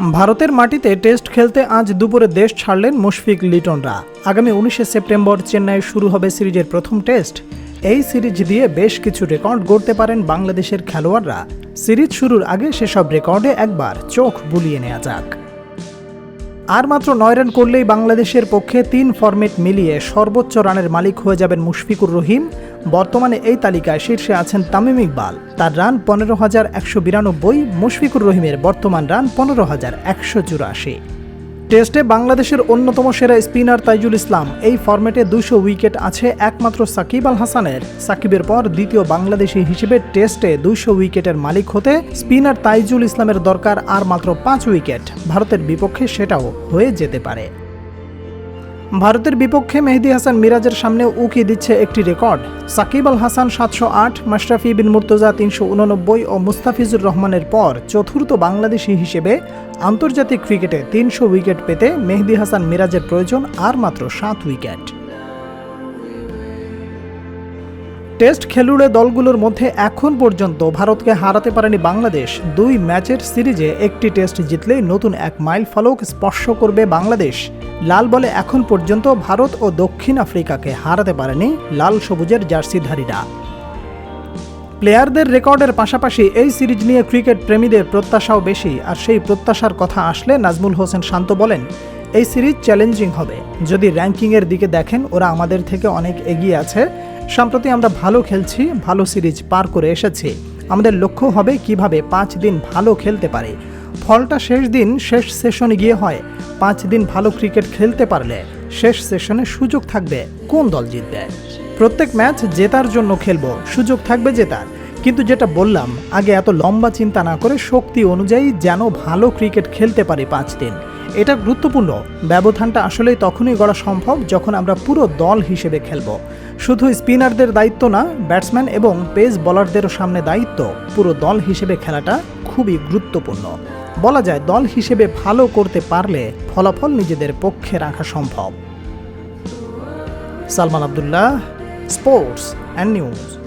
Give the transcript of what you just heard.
ভারতের মাটিতে টেস্ট খেলতে আজ দুপুরে দেশ ছাড়লেন মুশফিক লিটনরা। আগামী উনিশে সেপ্টেম্বর চেন্নাইয়ে শুরু হবে সিরিজের প্রথম টেস্ট। এই সিরিজ দিয়ে বেশ কিছু রেকর্ড গড়তে পারেন বাংলাদেশের খেলোয়াড়রা। সিরিজ শুরুর আগে সেসব রেকর্ডে একবার চোখ বুলিয়ে নেওয়া যাক। আর মাত্র নয় রান করলেই বাংলাদেশের পক্ষে তিন ফরম্যাট মিলিয়ে সর্বোচ্চ রানের মালিক হয়ে যাবেন মুশফিকুর রহিম। বর্তমানে এই তালিকায় শীর্ষে আছেন তামিম ইকবাল। তার রান পনেরো হাজার একশো বিরানব্বই, মুশফিকুর রহিমের বর্তমান রান পনেরো হাজার একশো চুরাশি। টেস্টে বাংলাদেশের অন্যতম সেরা স্পিনার তাইজুল ইসলাম এই ফরম্যাটে দুশো উইকেট আছে একমাত্র সাকিব আল হাসানের। সাকিবের পর দ্বিতীয় বাংলাদেশি হিসেবে টেস্টে দুইশো উইকেটের মালিক হতে স্পিনার তাইজুল ইসলামের দরকার আর মাত্র পাঁচ উইকেট। ভারতের বিপক্ষে সেটাও হয়ে যেতে পারে। ভারতের বিপক্ষে মেহেদি হাসান মিরাজের সামনে উকি দিচ্ছে একটি রেকর্ড। সাকিব আল হাসান সাতশো আট, মাশরাফি বিন মুর্তজা তিনশো উননব্বই ও মুস্তাফিজুর রহমানের পর চতুর্থ বাংলাদেশি হিসেবে আন্তর্জাতিক ক্রিকেটে তিনশো উইকেট পেতে মেহেদি হাসান মিরাজের প্রয়োজন আর মাত্র সাত উইকেট। টেস্ট খেলুড়ে দলগুলোর মধ্যে এখন পর্যন্ত ভারতকে হারাতে পারেনি বাংলাদেশ। দুই ম্যাচের সিরিজে একটি টেস্ট জিতলেই নতুন এক মাইল ফলক স্পর্শ করবে বাংলাদেশ। লাল বলে এখন পর্যন্ত ভারত ও দক্ষিণ আফ্রিকাকে হারাতে পারেনি লাল সবুজের জার্সিধারীরা। প্লেয়ারদের রেকর্ডের পাশাপাশি এই সিরিজ নিয়ে ক্রিকেট প্রেমীদের প্রত্যাশাও বেশি, আর সেই প্রত্যাশার কথা আসলে নাজমুল হোসেন শান্ত বলেন, এই সিরিজ চ্যালেঞ্জিং হবে। যদি র্যাঙ্কিংয়ের দিকে দেখেন, ওরা আমাদের থেকে অনেক এগিয়ে আছে। সম্প্রতি আমরা ভালো খেলছি, ভালো সিরিজ পার করে এসেছি। আমাদের লক্ষ্য হবে কীভাবে পাঁচ দিন ভালো খেলতে পারে। ফলটা শেষ দিন, শেষ সেশনে গিয়ে হয়। পাঁচ দিন ভালো ক্রিকেট খেলতে পারলে শেষ সেশনে সুযোগ থাকবে কোন দল জিতবে? প্রত্যেক ম্যাচ জেতার জন্য খেলব, সুযোগ থাকবে জেতার। কিন্তু যেটা বললাম, আগে এত লম্বা চিন্তা না করে শক্তি অনুযায়ী যেন ভালো ক্রিকেট খেলতে পারি পাঁচ দিন। এটা গুরুত্বপূর্ণ। ব্যবধানটা আসলেই তখনই গড়া সম্ভব যখন আমরা পুরো দল হিসেবে খেলব। শুধু স্পিনারদের দায়িত্ব না, ব্যাটসম্যান এবং পেস বলারদেরও সামনে দায়িত্ব। পুরো দল হিসেবে খেলাটা খুবই গুরুত্বপূর্ণ। বলা যায় দল হিসেবে ভালো করতে পারলে ফলাফল নিজেদের পক্ষে রাখা সম্ভব। Salman Abdullah, sports and news.